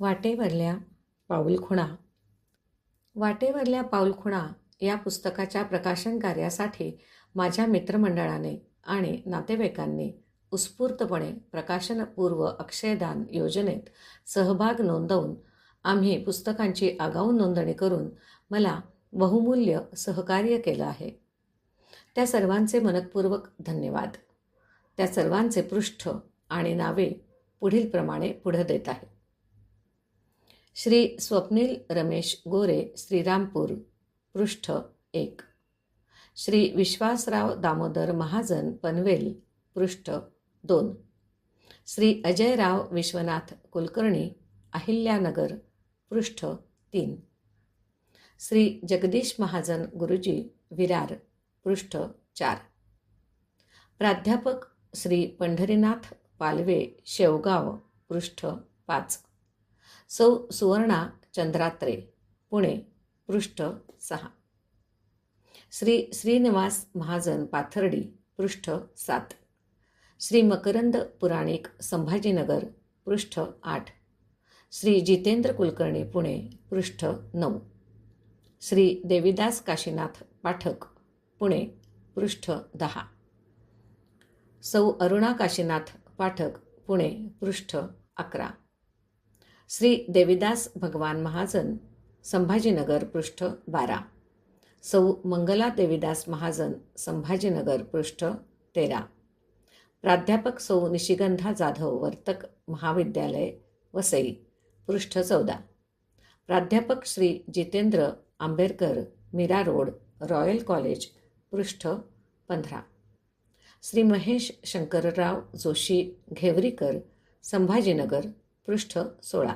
वाटेवरल्या पाऊलखुणा. वाटेवरल्या पाऊलखुणा या पुस्तकाच्या प्रकाशन कार्यासाठी माझ्या मित्रमंडळाने आणि नातेवाईकांनी उत्स्फूर्तपणे प्रकाशनपूर्व अक्षयदान योजनेत सहभाग नोंदवून आम्ही पुस्तकांची आगाऊ नोंदणी करून मला बहुमूल्य सहकार्य केलं आहे. त्या सर्वांचे मनपूर्वक धन्यवाद. त्या सर्वांचे पृष्ठ आणि नावे पुढीलप्रमाणे पुढं देत आहे. श्री स्वप्नील रमेश गोरे श्रीरामपूर पृष्ठ एक. श्री विश्वासराव दामोदर महाजन पनवेल पृष्ठ दोन. श्री अजयराव विश्वनाथ कुलकर्णी अहिल्यानगर पृष्ठ तीन. श्री जगदीश महाजन गुरुजी विरार पृष्ठ चार. प्राध्यापक श्री पंढरीनाथ पालवे शेवगाव पृष्ठ पाच. सौ सुवर्णा चंद्रात्रे पुणे पृष्ठ सहा. श्री श्रीनिवास महाजन पाथर्डी पृष्ठ सात. श्री मकरंद पुराणिक संभाजीनगर पृष्ठ आठ. श्री जितेंद्र कुलकर्णी पुणे पृष्ठ नऊ. श्री देविदास काशीनाथ पाठक पुणे पृष्ठ दहा. सौ अरुणा काशीनाथ पाठक पुणे पृष्ठ अकरा. श्री देविदास भगवान महाजन संभाजीनगर पृष्ठ बारा. सौ मंगला देविदास महाजन संभाजीनगर पृष्ठ तेरा. प्राध्यापक सौ निशिगंधा जाधव वर्तक महाविद्यालय वसई पृष्ठ चौदा. प्राध्यापक Shri Jitendra Ambedkar Mira Road royal college पृष्ठ पंधरा. श्री महेश शंकरराव जोशी घेवरीकर संभाजीनगर पृष्ठ सोळा.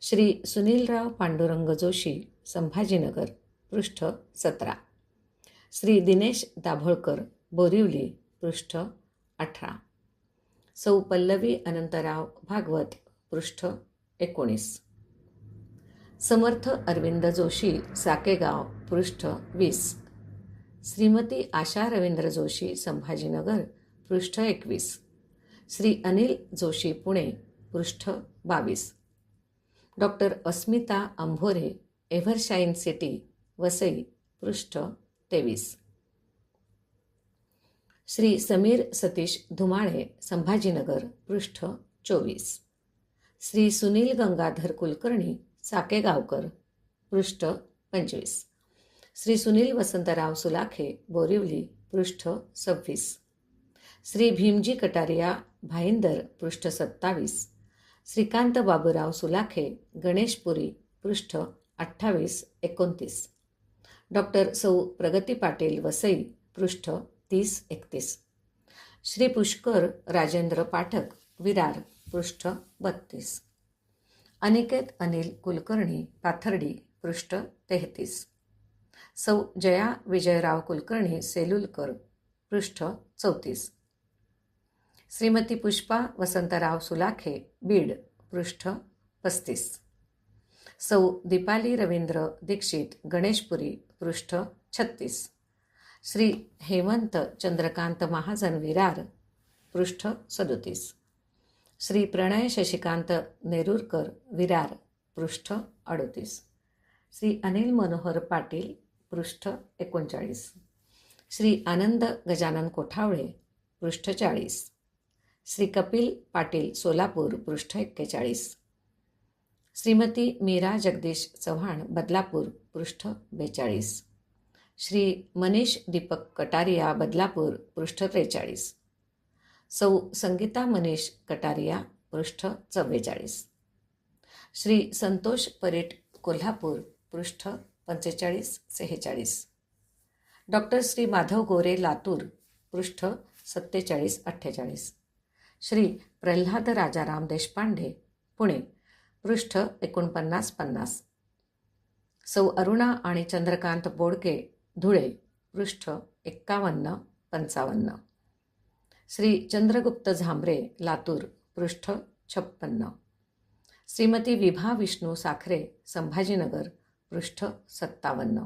श्री सुनीलराव पांडुरंग जोशी संभाजीनगर पृष्ठ सतरा. श्री दिनेश दाभोळकर बोरिवली पृष्ठ अठरा. सौ पल्लवी अनंतराव भागवत पृष्ठ एकोणीस. समर्थ अरविंद जोशी साकेगाव पृष्ठ वीस. श्रीमती आशा रवींद्र जोशी संभाजीनगर पृष्ठ एकवीस. श्री अनिल जोशी पुणे पृष्ठ बावीस. Doctor Asmita Ambhore Evershine City Vasai पृष्ठ तेवीस. श्री समीर सतीश धुमाळे संभाजीनगर पृष्ठ चोवीस. श्री सुनील गंगाधर कुलकर्णी साकेगावकर पृष्ठ पंचवीस. श्री सुनील वसंतराव सुलाखे बोरिवली पृष्ठ सव्वीस. श्री भीमजी कटारिया भाईंदर पृष्ठ सत्तावीस. श्रीकांत बाबूराव सुलाखे गणेशपुरी पृष्ठ अठ्ठावीस एकोणतीस. डॉक्टर सौ प्रगती पाटील वसई पृष्ठ तीस एकतीस. श्री पुष्कर राजेंद्र पाठक विरार पृष्ठ बत्तीस. अनिकेत अनिल कुलकर्णी पाथर्डी पृष्ठ तेहतीस. सौ जया विजयराव कुलकर्णी सेलुलकर पृष्ठ चौतीस. श्रीमती पुष्पा वसंतराव सुलाखे बीड पृष्ठ पस्तीस. सौ दीपाली रवींद्र दीक्षित गणेशपुरी पृष्ठ छत्तीस. श्री हेमंत चंद्रकांत महाजन विरार पृष्ठ सदोतीस. श्री प्रणय शशिकांत नेरुरकर विरार पृष्ठ अडोतीस. श्री अनिल मनोहर पाटील पृष्ठ एकोणचाळीस. श्री आनंद गजानन कोठावळे पृष्ठ चाळीस. श्री कपिल पाटील सोलापूर पृष्ठ एक्केचाळीस. श्रीमती मीरा जगदीश चव्हाण बदलापूर पृष्ठ बेचाळीस. श्री मनीष दीपक कटारिया बदलापूर पृष्ठ त्रेचाळीस. सौ संगीता मनीष कटारिया पृष्ठ चव्वेचाळीस. श्री संतोष परेट कोल्हापूर पृष्ठ पंचेचाळीस सेहेचाळीस. डॉक्टर श्री माधव गोरे लातूर पृष्ठ सत्तेचाळीस अठ्ठेचाळीस. श्री प्रल्हाद राजाराम देशपांडे पुणे. पृष्ठ एकोणपन्नास पन्नास. सौ अरुणा आणि चंद्रकांत बोडके धुळे. पृष्ठ एक्कावन्न पंचावन्न. श्री चंद्रगुप्त झांबरे लातूर. पृष्ठ छप्पन्न. श्रीमती विभा विष्णू साखरे संभाजीनगर. पृष्ठ सत्तावन्न.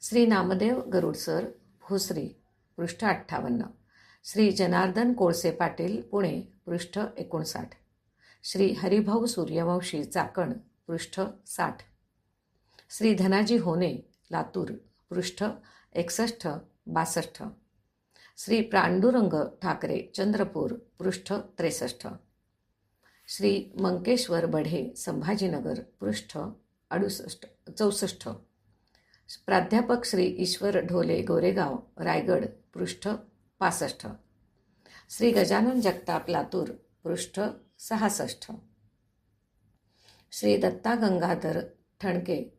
श्री नामदेव गरुडसर भोसरी. पृष्ठ अठ्ठावन्न. श्री जनार्दन कोळसे पाटील पुणे पृष्ठ एकोणसाठ. श्री हरिभाऊ सूर्यवंशी चाकण पृष्ठ साठ. श्री धनाजी होने लातूर पृष्ठ एकसष्ट बासष्ट. श्री पांडुरंग ठाकरे चंद्रपूर पृष्ठ त्रेसष्ट. श्री मंकेश्वर बढे संभाजीनगर पृष्ठ अडुसष्ट चौसष्ट. प्राध्यापक श्री ईश्वर ढोले गोरेगाव रायगड पृष्ठ पासष्ट. श्री गजानन जगताप लातूर पृष्ठ सहासष्ट. श्री दत्ता गंगाधर ठणके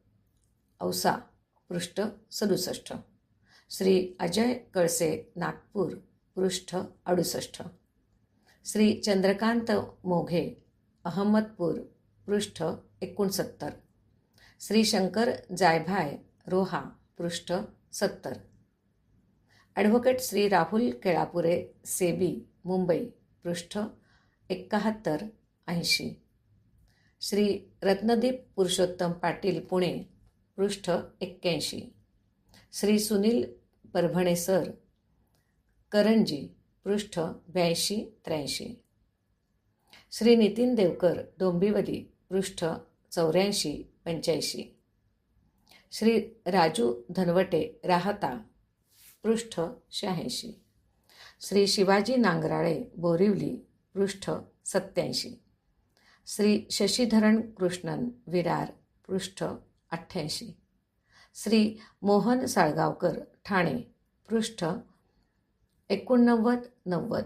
औसा पृष्ठ सदुसष्ट. श्री अजय कळसे नागपूर पृष्ठ अडुसष्ट. श्री चंद्रकांत मोघे अहमदपूर पृष्ठ एकोणसत्तर. श्री शंकर जायभाय रोहा पृष्ठ सत्तर. ॲडव्होकेट श्री राहुल केळापुरे सेबी मुंबई पृष्ठ एकाहत्तर ऐंशी. श्री रत्नदीप पुरुषोत्तम पाटील पुणे पृष्ठ एक्क्याऐंशी. श्री सुनील परभणे सर करंजी पृष्ठ ब्याऐंशी त्र्याऐंशी. श्री नितीन देवकर डोंबिवली पृष्ठ चौऱ्याऐंशी पंच्याऐंशी. श्री राजू धनवटे राहता पृष्ठ शहाऐंशी. श्री शिवाजी नांगराळे बोरिवली पृष्ठ सत्याऐंशी श्री शशीधरण कृष्णन विरार पृष्ठ अठ्ठ्याऐंशी. श्री मोहन साळगावकर ठाणे पृष्ठ एकोणनव्वद नव्वद.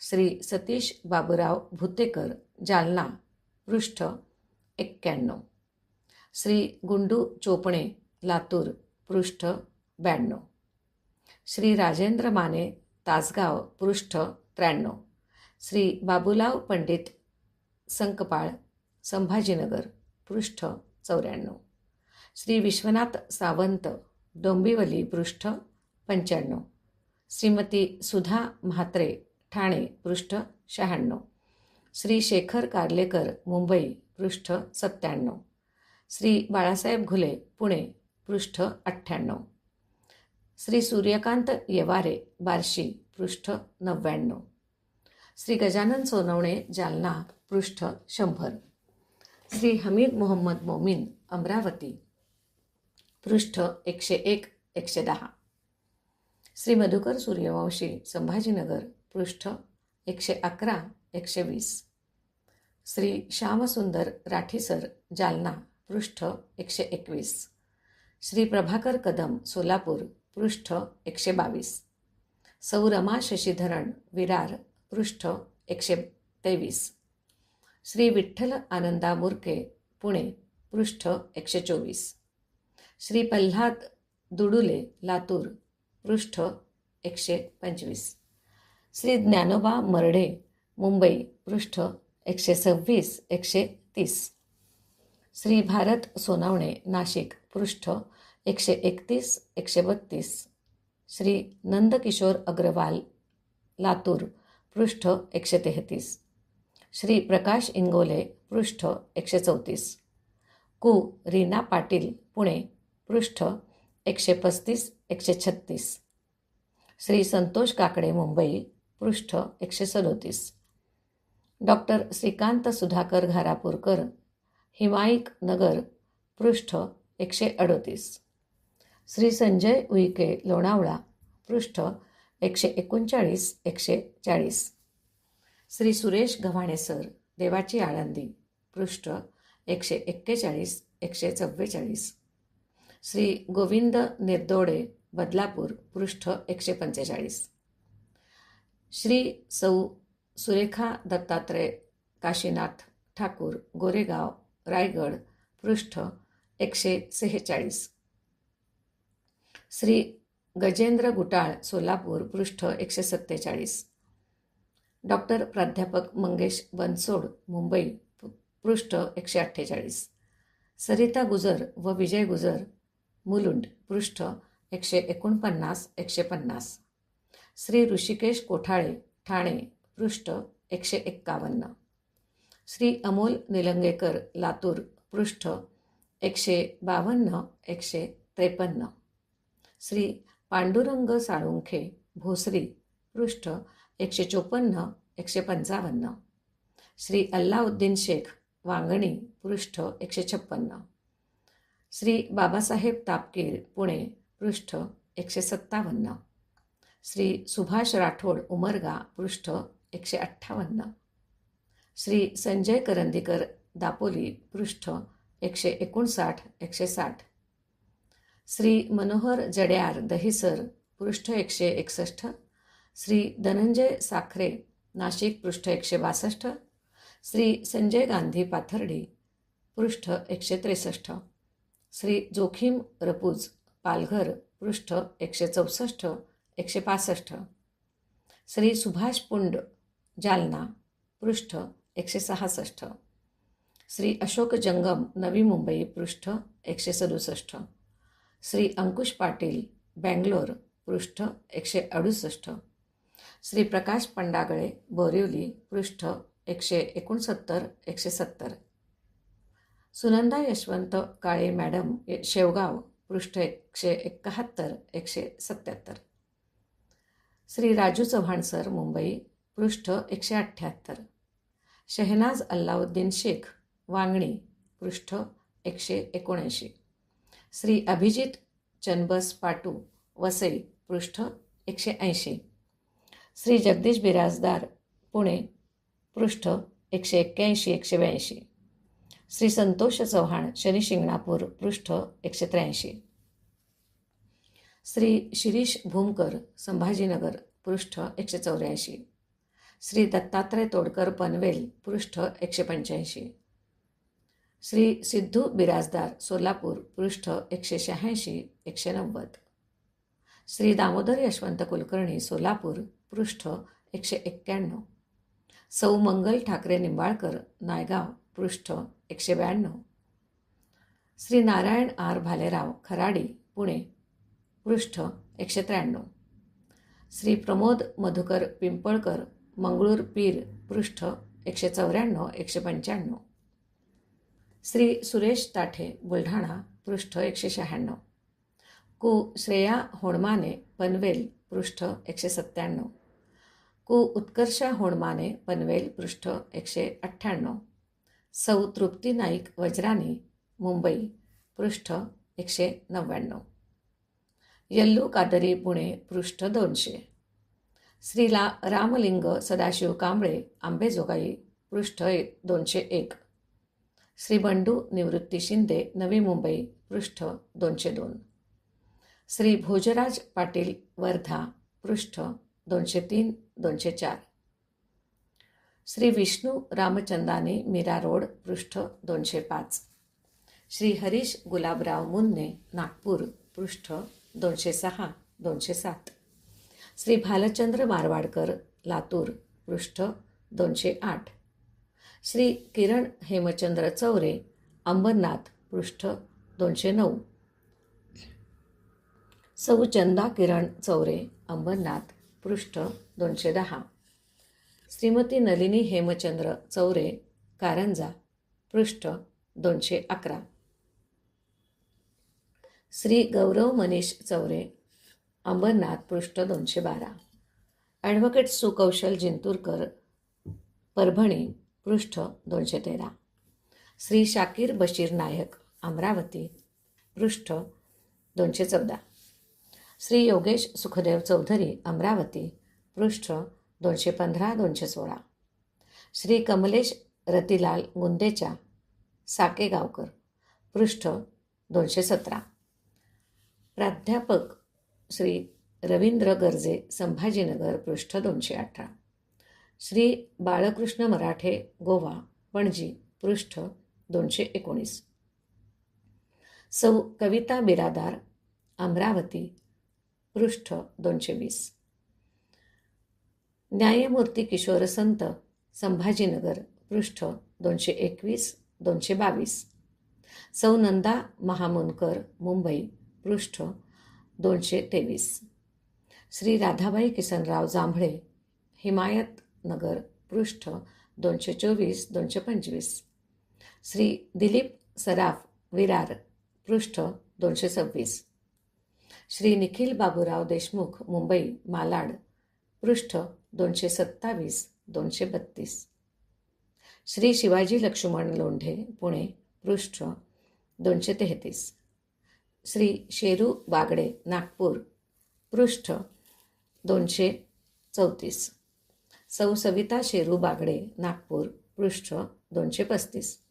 श्री सतीश बाबूराव भुतेकर जालना पृष्ठ एक्क्याण्णव. श्री गुंडू चोपणे लातूर पृष्ठ ब्याण्णव. श्री राजेंद्र माने तासगाव पृष्ठ त्र्याण्णव. श्री बाबूलाव पंडित संकपाळ संभाजीनगर पृष्ठ चौऱ्याण्णव. श्री विश्वनाथ सावंत डोंबिवली पृष्ठ पंच्याण्णव. श्रीमती सुधा म्हात्रे ठाणे पृष्ठ शहाण्णव. श्री शेखर कार्लेकर मुंबई पृष्ठ सत्त्याण्णव. श्री बाळासाहेब घुले पुणे पृष्ठ अठ्ठ्याण्णव. श्री सूर्यकांत येवारे बार्शी पृष्ठ नव्याण्णव. श्री गजानन सोनवणे जालना पृष्ठ शंभर. श्री हमीद मोहम्मद मोमीन अमरावती. पृष्ठ एकशे एक एकशे दहा. श्री मधुकर सूर्यवंशी संभाजीनगर पृष्ठ एकशे अकरा एकशे वीस. श्री श्यामसुंदर राठीसर जालना पृष्ठ एकशे एकवीस. श्री प्रभाकर कदम सोलापूर. पृष्ठ एकशे बावीस. सौ रमा शशीधरण विरार पृष्ठ एकशे तेवीस. श्री विठ्ठल आनंदा मुरके पुणे पृष्ठ एकशे चोवीस. श्री प्रल्हाद दुडुले लातूर पृष्ठ एकशे पंचवीस. श्री ज्ञानोबा मरडे मुंबई पृष्ठ एकशे सव्वीस एकशे तीस. श्री भारत सोनावणे नाशिक पृष्ठ एकशे एकतीस एकशे बत्तीस. श्री नंदकिशोर अग्रवाल लातूर पृष्ठ एकशे तेहतीस. श्री प्रकाश इंगोले पृष्ठ एकशे चौतीस. कु. रीना पाटील पुणे पृष्ठ एकशे पस्तीस एकशे छत्तीस. श्री संतोष काकडे मुंबई पृष्ठ एकशे सदोतीस. डॉक्टर श्रीकांत सुधाकर घारापूरकर हिमायक नगर पृष्ठ एकशे अडोतीस. श्री संजय उईके लोणावळा पृष्ठ एकशे एकोणचाळीस एकशे चाळीस. श्री सुरेश गव्हाणे सर देवाची आळंदी पृष्ठ एकशे एक्केचाळीस एकशे चव्वेचाळीस. श्री गोविंद निर्दोडे बदलापूर पृष्ठ एकशे पंचेचाळीस. श्री सौ सुरेखा दत्तात्रय काशीनाथ ठाकूर गोरेगाव रायगड पृष्ठ एकशे सेहेचाळीस. श्री गजेंद्र गुटाळ सोलापूर पृष्ठ एकशे सत्तेचाळीस. डॉक्टर प्राध्यापक मंगेश बनसोड मुंबई पृष्ठ एकशे अठ्ठेचाळीस. सरिता गुजर व विजय गुजर मुलुंड पृष्ठ एकशे एकोणपन्नास एकशे पन्नास. श्री ऋषिकेश कोठाळे ठाणे पृष्ठ एकशे एक्कावन्न. श्री अमोल निलंगेकर लातूर पृष्ठ एकशे बावन्न एकशे त्रेपन्न. श्री पांडुरंग साळुंखे भोसरी पृष्ठ एकशे चोपन्न एकशे पंचावन्न. श्री अल्लाउद्दीन शेख वांगणी पृष्ठ एकशे छप्पन्न. श्री बाबासाहेब तापकीर पुणे पृष्ठ एकशे सत्तावन्न. श्री सुभाष राठोड उमरगा पृष्ठ एकशे अठ्ठावन्न. श्री संजय करंदीकर दापोली पृष्ठ एकशे एकोणसाठ एकशे साठ. श्री मनोहर जड्यार दहिसर पृष्ठ एकशे एकसष्ट. श्री धनंजय साखरे नाशिक पृष्ठ एकशे बासष्ट. श्री संजय गांधी पाथर्डी पृष्ठ एकशे त्रेसष्ट. श्री जोखीम रपूज पालघर पृष्ठ एकशे चौसष्ट एकशे पासष्ट. श्री सुभाष पुंड जालना पृष्ठ एकशे सहासष्ट. श्री अशोक जंगम नवी मुंबई पृष्ठ एकशे सदुसष्ट. श्री अंकुश पाटील बँगलोर पृष्ठ एकशे अडुसष्ट. श्री प्रकाश पंडागळे बोरिवली पृष्ठ एकशे एकोणसत्तर एकशे सत्तर. सुनंदा यशवंत काळे मॅडम शेवगाव पृष्ठ एकशे एकाहत्तर एकशे सत्याहत्तर. श्री राजू चव्हाण सर मुंबई पृष्ठ एकशे अठ्ठ्याहत्तर. शहनाज अल्लाउद्दीन शेख वांगणी पृष्ठ एकशे एकोणऐंशी. श्री अभिजित चनबस पाटू वसई पृष्ठ एकशे ऐंशी. श्री जगदीश बिराजदार पुणे पृष्ठ एकशे एक्क्याऐंशी एकशे ब्याऐंशी. श्री संतोष चव्हाण शनी शिंगणापूर पृष्ठ एकशे त्र्याऐंशी. श्री शिरीष भूमकर संभाजीनगर पृष्ठ एकशे चौऱ्याऐंशी. श्री दत्तात्रय तोडकर पनवेल पृष्ठ एकशे पंच्याऐंशी. श्री सिद्धू बिराजदार सोलापूर पृष्ठ एकशे शहाऐंशी एकशे नव्वद. श्री दामोदर यशवंत कुलकर्णी सोलापूर पृष्ठ एकशे एक्क्याण्णव. सौ मंगल ठाकरे निंबाळकर नायगाव पृष्ठ एकशे ब्याण्णव. श्री नारायण आर भालेराव खराडी पुणे पृष्ठ एकशे त्र्याण्णव. श्री प्रमोद मधुकर पिंपळकर मंगळूर पीर पृष्ठ एकशे चौऱ्याण्णव एकशे पंच्याण्णव. श्री सुरेश ताठे बुलढाणा पृष्ठ एकशे शहाण्णव. कु. श्रेया होणमाने पनवेल पृष्ठ एकशे सत्त्याण्णव. कु. उत्कर्षा होणमाने पनवेल पृष्ठ एकशे अठ्ठ्याण्णव. सौ. तृप्ती नाईक वज्रानी मुंबई पृष्ठ एकशे नव्याण्णव. यल्लू कादरी पुणे पृष्ठ दोनशे. श्रीला रामलिंग सदाशिव कांबळे आंबेजोगाई पृष्ठ एक दोनशे एक. श्री बंडू निवृत्ती शिंदे नवी मुंबई पृष्ठ दोनशे दोन. श्री भोजराज पाटील वर्धा पृष्ठ दोनशे तीन दोनशे चार. श्री विष्णू रामचंदानी मीरा रोड पृष्ठ दोनशे पाच. श्री हरीश गुलाबराव मुन्ने नागपूर पृष्ठ दोनशे सहा दोनशे सात. श्री भालचंद्र मारवाडकर लातूर पृष्ठ दोनशे आठ. श्री किरण हेमचंद्र चौरे अंबरनाथ पृष्ठ दोनशे नऊ. सौ चंदा किरण चौरे अंबरनाथ पृष्ठ दोनशे दहा. श्रीमती नलिनी हेमचंद्र चौरे कारंजा पृष्ठ दोनशे अकरा. श्री गौरव मनीष चौरे अंबरनाथ पृष्ठ दोनशे बारा. ॲडव्होकेट सुकौशल जिंतूरकर परभणी पृष्ठ दोनशे तेरा. श्री शाकीर बशीर नायक अमरावती. पृष्ठ दोनशे चौदा. श्री योगेश सुखदेव चौधरी अमरावती. पृष्ठ दोनशे पंधरा दोनशे सोळा. श्री कमलेश रतिलाल गुंदेचा साकेगावकर पृष्ठ दोनशे सतरा. प्राध्यापक श्री रवींद्र गर्जे संभाजीनगर पृष्ठ दोनशे अठरा. श्री बाळकृष्ण मराठे गोवा पणजी पृष्ठ दोनशे एकोणीस. सौ कविता बिरादार अमरावती पृष्ठ दोनशे वीस. न्यायमूर्ती किशोर संत संभाजीनगर पृष्ठ दोनशे एकवीस दोनशे बावीस. सौ नंदा महामुनकर मुंबई पृष्ठ दोनशे तेवीस. श्री राधाबाई किसनराव जांभळे हिमायत नगर पृष्ठ दोनशे चोवीस दोनशे पंचवीस. श्री दिलीप सराफ विरार पृष्ठ दोनशे सव्वीस. श्री निखिल बाबूराव देशमुख मुंबई मालाड पृष्ठ दोनशे सत्तावीस दोनशे बत्तीस. श्री शिवाजी लक्ष्मण लोंढे पुणे पृष्ठ दोनशे तेहतीस. श्री शेरू बागडे नागपूर पृष्ठ दोनशे चौतीस. सौ सविता शेरू बागडे नागपूर पृष्ठ दोनशे पस्तीस.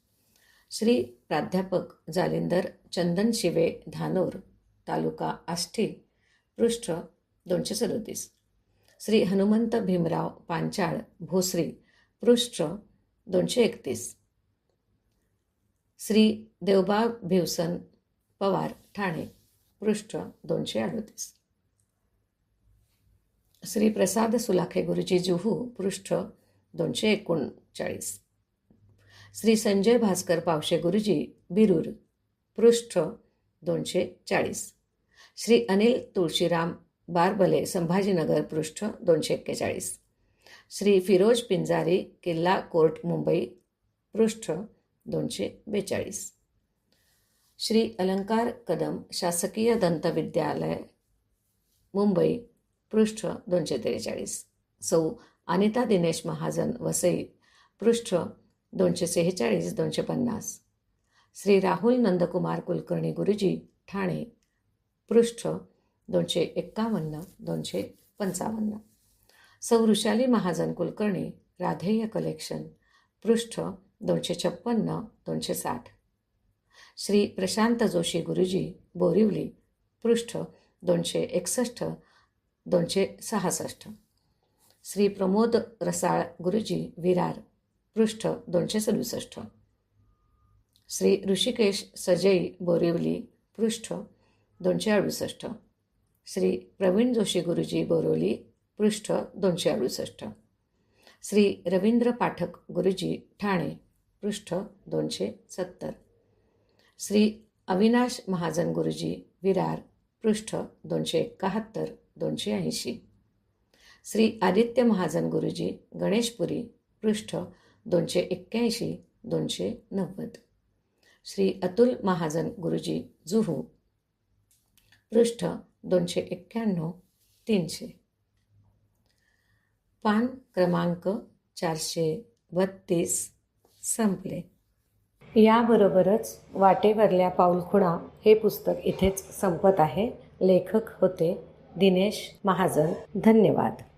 श्री प्राध्यापक जालिंदर चंदन शिवे धानोर तालुका आष्टी पृष्ठ दोनशे सदोतीस. श्री हनुमंत भीमराव पांचाळ भोसरी पृष्ठ दोनशे एकतीस. श्री देवबाग भिवसन पवार ठाणे पृष्ठ दोनशे अडतीस. श्री प्रसाद सुलाखे गुरुजी जुहू पृष्ठ दोनशे एकोणचाळीस. श्री संजय भास्कर पावशे गुरुजी बिरूर पृष्ठ दोनशे चाळीस. श्री अनिल तुळशीराम बारबले संभाजीनगर पृष्ठ दोनशे एक्केचाळीस. श्री फिरोज पिंजारी किल्ला कोर्ट मुंबई पृष्ठ दोनशे बेचाळीस. श्री अलंकार कदम शासकीय दंतविद्यालय मुंबई पृष्ठ दोनशे त्रेचाळीस सौ अनिता दिनेश महाजन वसई पृष्ठ दोनशे सेहेचाळीस दोनशे पन्नास श्री राहुल नंदकुमार कुलकर्णी गुरुजी ठाणे पृष्ठ दोनशे एक्कावन्न दोनशे पंचावन्न सौ ऋषाली महाजन कुलकर्णी राधेय कलेक्शन पृष्ठ दोनशे छप्पन्न दोनशे साठ श्री प्रशांत जोशी गुरुजी बोरिवली पृष्ठ दोनशे एकसष्ट दोनशे सहासष्ट. श्री प्रमोद रसाळ गुरुजी विरार पृष्ठ दोनशे सदुसष्ट. श्री ऋषिकेश सजई बोरिवली पृष्ठ दोनशे अडुसष्ट. श्री प्रवीण जोशी गुरुजी बोरिवली पृष्ठ दोनशे अडुसष्ट. श्री रवींद्र पाठक गुरुजी ठाणे पृष्ठ दोनशे सत्तर. श्री अविनाश महाजन गुरुजी विरार पृष्ठ दोनशे एकाहत्तर. दोनशे ऐंशी. श्री आदित्य महाजन गुरुजी गणेशपुरी पृष्ठ दोनशे एक्क्याऐंशी दोनशे नव्वद. श्री अतुल महाजन गुरुजी जुहू पृष्ठ दोनशे एक्क्याण्णव तीनशे. पान क्रमांक चारशे बत्तीस संपले. याबरोबरच वाटेवरल्या पाऊलखुणा हे पुस्तक इथेच संपत आहे. लेखक होते दिनेश महाजन धन्यवाद.